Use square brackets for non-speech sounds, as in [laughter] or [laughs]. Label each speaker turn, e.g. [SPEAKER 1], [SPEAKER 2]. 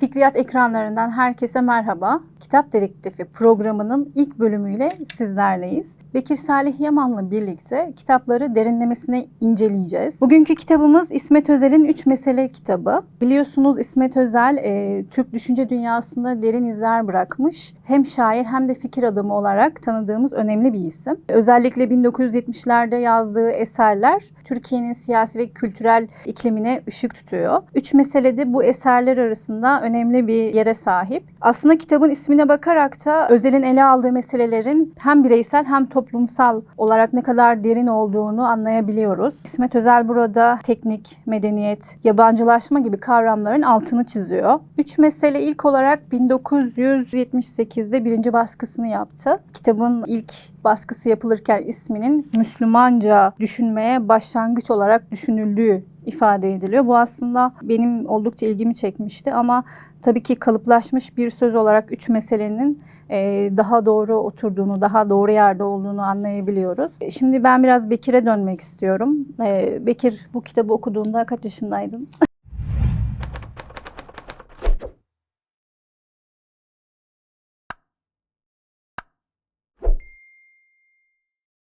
[SPEAKER 1] Fikriyat ekranlarından herkese merhaba. Kitap Dedektifi programının ilk bölümüyle sizlerleyiz. Bekir Salih Yaman'la birlikte kitapları derinlemesine inceleyeceğiz. Bugünkü kitabımız İsmet Özel'in Üç Mesele kitabı. Biliyorsunuz İsmet Özel e, Türk düşünce dünyasında derin izler bırakmış. Hem şair hem de fikir adamı olarak tanıdığımız önemli bir isim. Özellikle 1970'lerde yazdığı eserler Türkiye'nin siyasi ve kültürel iklimine ışık tutuyor. Üç mesele de bu eserler arasında önemli bir yere sahip. Aslında kitabın ismine bakarak da Özel'in ele aldığı meselelerin hem bireysel hem toplumsal olarak ne kadar derin olduğunu anlayabiliyoruz. İsmet Özel burada teknik, medeniyet, yabancılaşma gibi kavramların altını çiziyor. Üç mesele ilk olarak 1978'de birinci baskısını yaptı. Kitabın ilk baskısı yapılırken isminin Müslümanca düşünmeye başlangıç olarak düşünüldüğü ifade ediliyor. Bu aslında benim oldukça ilgimi çekmişti ama tabii ki kalıplaşmış bir söz olarak üç meselenin e, daha doğru oturduğunu, daha doğru yerde olduğunu anlayabiliyoruz. Şimdi ben biraz Bekir'e dönmek istiyorum. E, Bekir bu kitabı okuduğunda kaç yaşındaydın? [laughs]